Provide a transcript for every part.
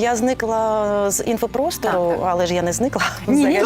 Я зникла з інфопростору, але ж я не зникла. Ні, ні.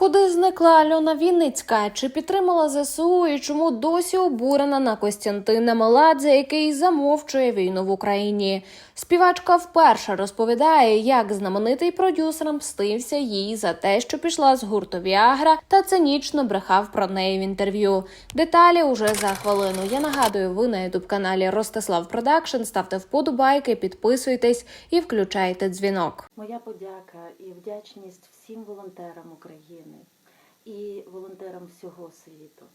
Куди зникла Альона Вінницька? Чи підтримала ЗСУ і чому досі обурена на Костянтина Меладзе, який замовчує війну в Україні? Співачка вперше розповідає, як знаменитий продюсер мстився їй за те, що пішла з гурту Віагра та цинічно брехав про неї в інтерв'ю. Деталі уже за хвилину. Я нагадую, ви на ютуб каналі Ростислав Продакшн. Ставте вподобайки, підписуйтесь і включайте дзвінок. Моя подяка і вдячність всім волонтерам України і волонтерам всього світу.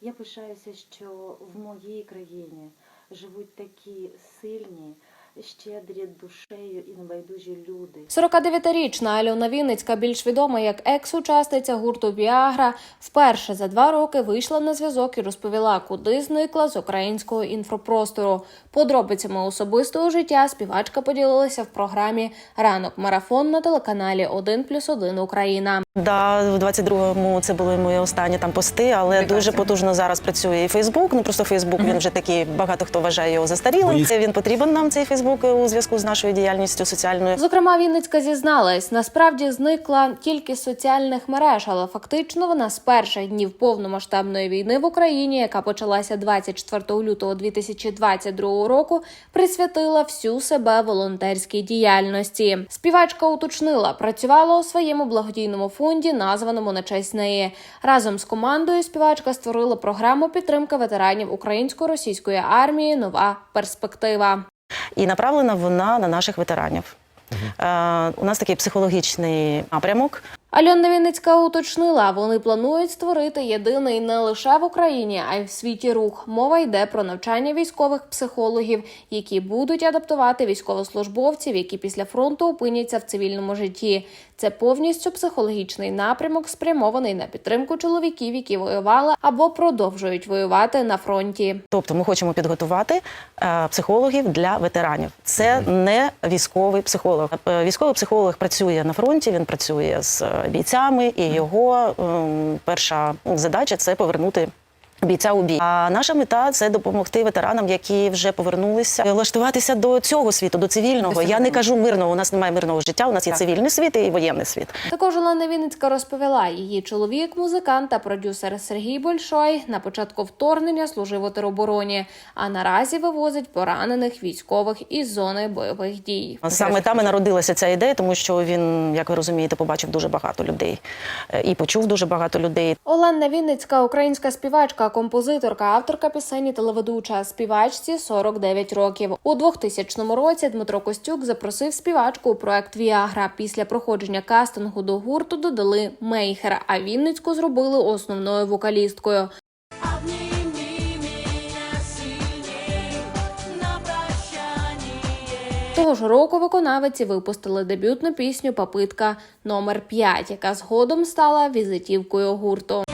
Я пишаюся, що в моїй країні живуть такі сильні, щедрі душею і небайдужі люди. 49-річна Альона Вінницька, більш відома як екс-учасниця гурту Віагра, вперше за два роки вийшла на зв'язок і розповіла, куди зникла з українського інфопростору. Подробицями особистого життя співачка поділилася в програмі Ранок марафон на телеканалі 1+,1 Україна. Да, в 22-му це були мої останні там пости, але Прекрасно. дуже потужно зараз працює і Фейсбук. Ну просто Фейсбук він вже такий, багато хто вважає його застарілим. Він потрібен нам цей Фейсбук у зв'язку з нашою діяльністю соціальною. Зокрема, Вінницька зізналась, насправді зникла тільки з соціальних мереж, але фактично вона з перших днів повномасштабної війни в Україні, яка почалася 24 лютого 2022 року, присвятила всю себе волонтерській діяльності. Співачка уточнила, працювала у своєму благодійному фонді, названому на честь неї. Разом з командою співачка створила програму підтримки ветеранів українсько-російської армії Нова перспектива. І направлена вона на наших ветеранів. Е, у нас такий психологічний напрямок. Альона Вінницька уточнила, вони планують створити єдиний не лише в Україні, а й в світі рух. Мова йде про навчання військових психологів, які будуть адаптувати військовослужбовців, які після фронту опиняться в цивільному житті. Це повністю психологічний напрямок, спрямований на підтримку чоловіків, які воювали або продовжують воювати на фронті. Тобто ми хочемо підготувати е, психологів для ветеранів. Це не військовий психолог. Е, Військовий психолог працює на фронті, він працює з е, бійцями, і його ем, перша задача це повернути. Бійця у бій. А наша мета це допомогти ветеранам, які вже повернулися, влаштуватися до цього світу, до цивільного. Я не кажу мирного. У нас немає мирного життя. У нас є цивільний світ і воєнний світ. Також Олена Вінницька розповіла, її чоловік, музикант та продюсер Сергій Большой на початку вторгнення служив у теробороні, а наразі вивозить поранених військових із зони бойових дій. Саме там і народилася ця ідея, тому що він, як ви розумієте, побачив дуже багато людей е, і почув дуже багато людей. Олена Вінницька, українська співачка, композиторка, авторка пісень і телеведуча. Співачці 49 років. У 2000 році Дмитро Костюк запросив співачку у проект Віагра. Після проходження кастингу до гурту додали Мейхер, а Вінницьку зробили основною вокалісткою. Того ж року виконавиці випустили дебютну пісню Попитка номер 5 яка згодом стала візитівкою гурту.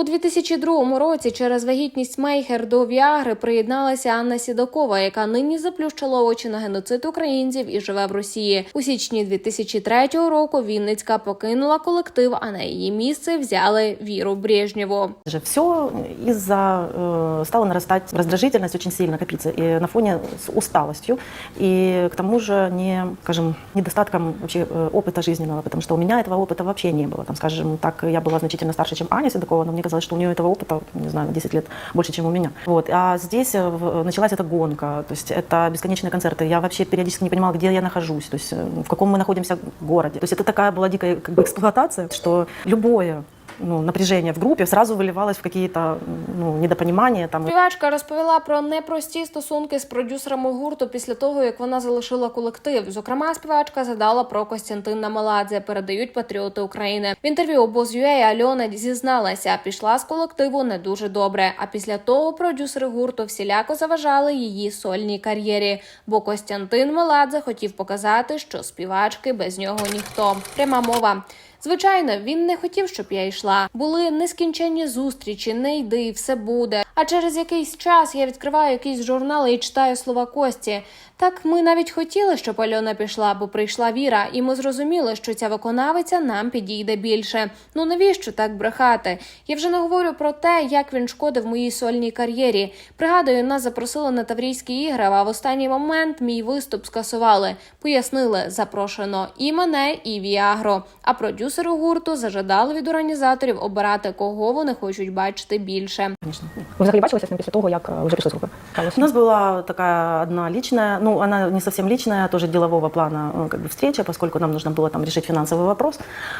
У 2002 році через вагітність Мейхер до Віагри приєдналася Анна Сідакова, яка нині заплющила очі на геноцид українців і живе в Росії. У січні 2003 року Вінницька покинула колектив, а на її місце взяли Віру Брежнєву. Же все из-за э, стала нарастать раздражительность очень сильно копиться и на фоне с усталостью и к тому же не, скажем, недостатком вообще э, опыта жизненного, потому что у меня этого опыта вообще не было. Там, скажем, так я была значительно старше, чем Аня Седокова, но мне казалось, что у нее этого опыта, не знаю, на 10 лет больше, чем у меня. Вот. А здесь э, в- началась эта гонка, то есть это бесконечные концерты. Я вообще периодически не понимала, где я нахожусь, то есть э, в каком мы находимся городе. То есть это такая была дикая как бы, эксплуатация, что любое ну, напряжение в группе сразу выливалось в какие-то ну, недопонимания. Там. Співачка розповіла про непрості стосунки з продюсерами гурту після того, як вона залишила колектив. Зокрема, співачка задала про Костянтина Меладзе. Передають патріоти України. В інтерв'ю обоз.ua Альона зізналася, пішла з колективу не дуже добре. А після того продюсери гурту всіляко заважали її сольній кар'єрі. Бо Костянтин Меладзе хотів показати, що співачки без нього ніхто. Пряма мова. Звичайно, він не хотів, щоб я йшла. Були нескінченні зустрічі, не йди, все буде. А через якийсь час я відкриваю якісь журнали і читаю слова Кості. Так ми навіть хотіли, щоб Альона пішла, бо прийшла Віра, і ми зрозуміли, що ця виконавиця нам підійде більше. Ну навіщо так брехати? Я вже не говорю про те, як він шкодив моїй сольній кар'єрі. Пригадую, нас запросили на Таврійські ігри, а в останній момент мій виступ скасували. Пояснили, запрошено і мене, і Віагро. А продюсери гурту зажадали від організаторів обирати, кого вони хочуть бачити більше. Конечно. Ви взагалі бачилися з ним після того, як е, вже пішли з групи? У нас была такая одна личная, ну, она не совсем личная, а тоже делового плана э, как бы встреча, поскольку нам нужно было там решить финансовый вопрос,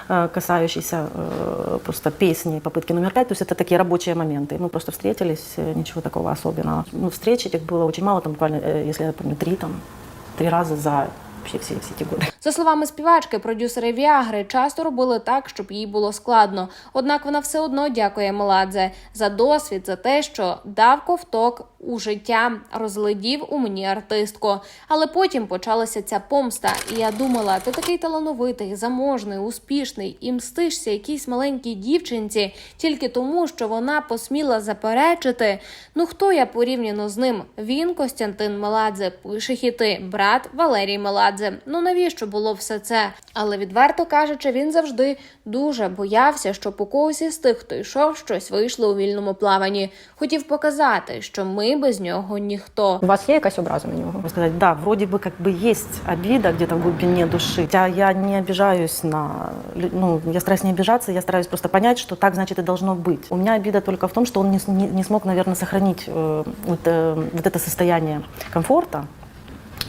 э, касающийся э, просто песни, попытки номер пять. То есть это такие рабочие моменты. Мы просто встретились, э, ничего такого особенного. Ну, встреч этих было очень мало, там буквально, э, если я помню, три там, три раза за вообще все, все эти годы. За словами співачки, продюсери Віагри часто робили так, щоб їй було складно. Однак вона все одно дякує Меладзе за досвід, за те, що дав ковток у життя, розглядів у мені артистку. Але потім почалася ця помста, і я думала, ти такий талановитий, заможний, успішний і мстишся якійсь маленькій дівчинці тільки тому, що вона посміла заперечити. Ну хто я порівняно з ним? Він Костянтин Меладзе, пише хіти, брат Валерій Меладзе. Ну навіщо було все це? Але відверто кажучи, він завжди дуже боявся, щоб у когось із тих, хто йшов, щось вийшло у вільному плаванні. Хотів показати, що ми без нього ніхто. У вас є якась образа на нього? Можно сказать, да, вроде бы как бы есть обида где-то в глубине души. Хотя я не обижаюсь на... лю- Ну, я стараюсь не обижаться, я стараюсь просто понять, что так, значит, и должно быть. У меня обида только в том, что он не, с- не- не смог, наверное, сохранить э, вот, э, вот это состояние комфорта э,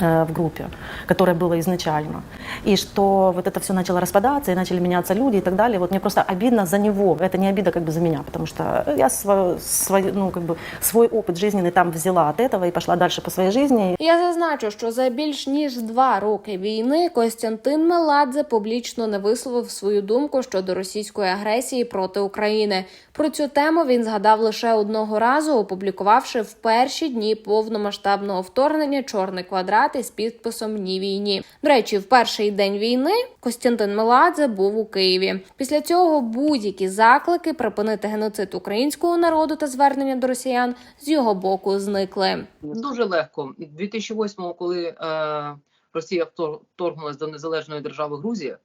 в группе, которое было изначально. И что вот это все начало распадаться, и начали меняться люди и так далее. Вот мне просто обидно за него. Это не обида как бы за меня, потому что я свой, свой, ну, как бы свой опыт жизненный там взяла от этого и пошла дальше по своей жизни. Я зазначу, що за більш ніж два роки війни Костянтин Меладзе публічно не висловив свою думку щодо російської агресії проти України. Про цю тему він згадав лише одного разу, опублікувавши в перші дні повномасштабного вторгнення чорний квадрат із підписом Ні війні. До речі, в перший день війни Костянтин Меладзе був у Києві. Після цього будь-які заклики припинити геноцид українського народу та звернення до росіян з його боку зникли. Дуже легко. 2008-му, коли е, Росія вторгнулася до незалежної держави Грузія,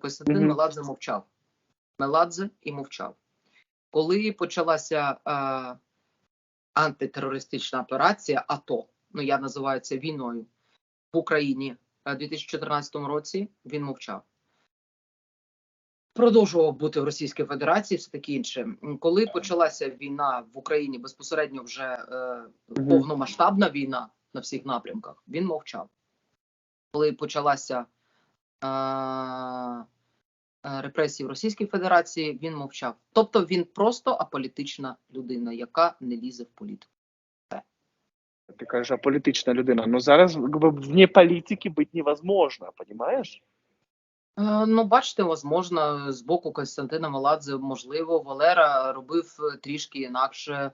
Костянтин Мгм. Меладзе мовчав. Меладзе і мовчав. Коли почалася е, антитерористична операція АТО, ну я називаю це війною в Україні е, у 2014 році, він мовчав. Продовжував бути в Російській Федерації, все таке інше. Коли почалася війна в Україні безпосередньо вже е, повномасштабна війна на всіх напрямках, він мовчав. Коли почалася е, е, репресії в Російській Федерації, він мовчав. Тобто він просто аполітична людина, яка не лізе в політику. Ти кажеш, аполітична людина. Ну зараз вне політики бути невозможно, понимаешь? Е, Ну, бачите, возможно, з боку Костянтина Меладзе, можливо, Валера робив е, трішки інакше.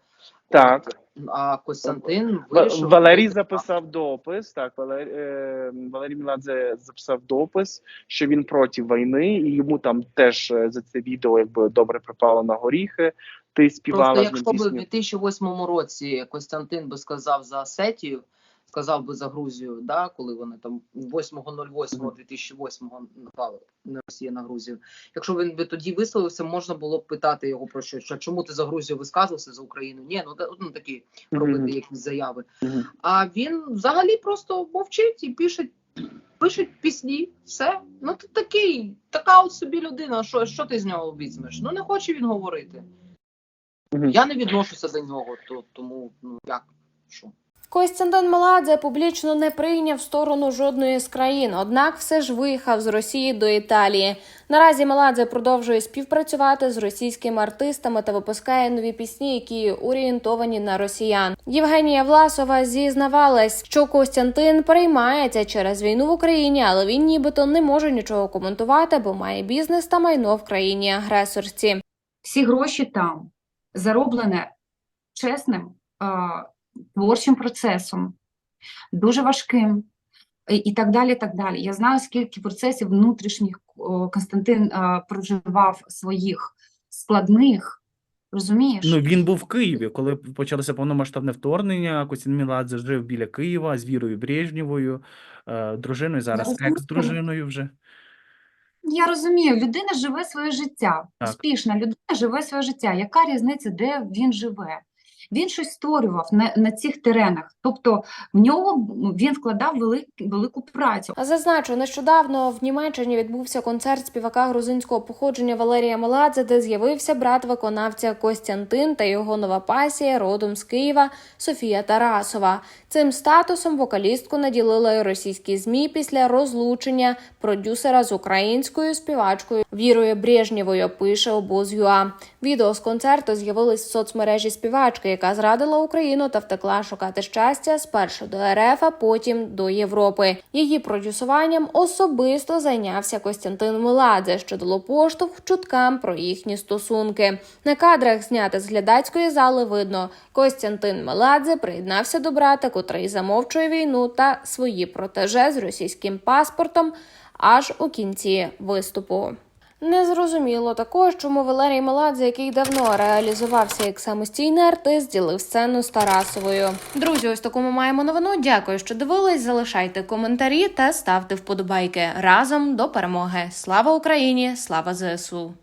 Так. А Костянтин вирішив. Валерій записав допис. Так, Валерій, е, Валерій Меладзе записав допис, що він проти війни, і йому там теж за це відео якби добре припало на горіхи. Ти співала Просто якщо б у пісню. 2008 році Костянтин би сказав за Сетію, сказав би за Грузію, да, коли вони там 8.08.2008 напали на Росія на Грузію. Якщо він би тоді висловився, можна було б питати його про що, що чому ти за Грузію висказувався за Україну? Ні, ну ну такі робити якісь заяви. А він взагалі просто мовчить і пише, пише пісні. Все. Ну ти такий, така от собі людина. Що, що ти з нього візьмеш? Ну не хоче він говорити. Я не відношуся до нього, то тому ну як що. Костянтин Меладзе публічно не прийняв сторону жодної з країн, однак все ж виїхав з Росії до Італії. Наразі Меладзе продовжує співпрацювати з російськими артистами та випускає нові пісні, які орієнтовані на росіян. Євгенія Власова зізнавалась, що Костянтин переймається через війну в Україні, але він нібито не може нічого коментувати, бо має бізнес та майно в країні агресорці. всі гроші там зароблене чесним творчим процесом, дуже важким і, так далі. так далі. Я знаю, скільки процесів внутрішніх Константин проживав своїх складних, Розумієш? Ну, він був в Києві, коли почалося повномасштабне вторгнення. Костянтин Меладзе жив біля Києва з Вірою Брежнєвою, е, дружиною, зараз екс-дружиною вже. Я розумію, людина живе своє життя. Так. Успішна людина живе своє життя. Яка різниця, де він живе? Він щось створював на, на цих теренах. Тобто в нього він вкладав велик, велику працю. А Зазначу, нещодавно в Німеччині відбувся концерт співака грузинського походження Валерія Меладзе, де з'явився брат виконавця Костянтин та його нова пасія родом з Києва Софія Тарасова. Цим статусом вокалістку наділили російські змі після розлучення продюсера з українською співачкою Вірою Брежнєвою. Пише обоз.ua. Відео з концерту з'явились в соцмережі співачки, яка зрадила Україну та втекла шукати щастя спершу до РФ, а потім до Європи. Її продюсуванням особисто зайнявся Костянтин Меладзе, що дало поштовх чуткам про їхні стосунки. На кадрах знятих з глядацької зали видно, Костянтин Меладзе приєднався до брата, котрий замовчує війну та свої протеже з російським паспортом аж у кінці виступу. Незрозуміло також, чому Валерій Меладзе, який давно реалізувався як самостійний артист, ділив сцену з Тарасовою. Друзі, ось таку ми маємо новину. Дякую, що дивились. Залишайте коментарі та ставте вподобайки разом до перемоги. Слава Україні! Слава ЗСУ!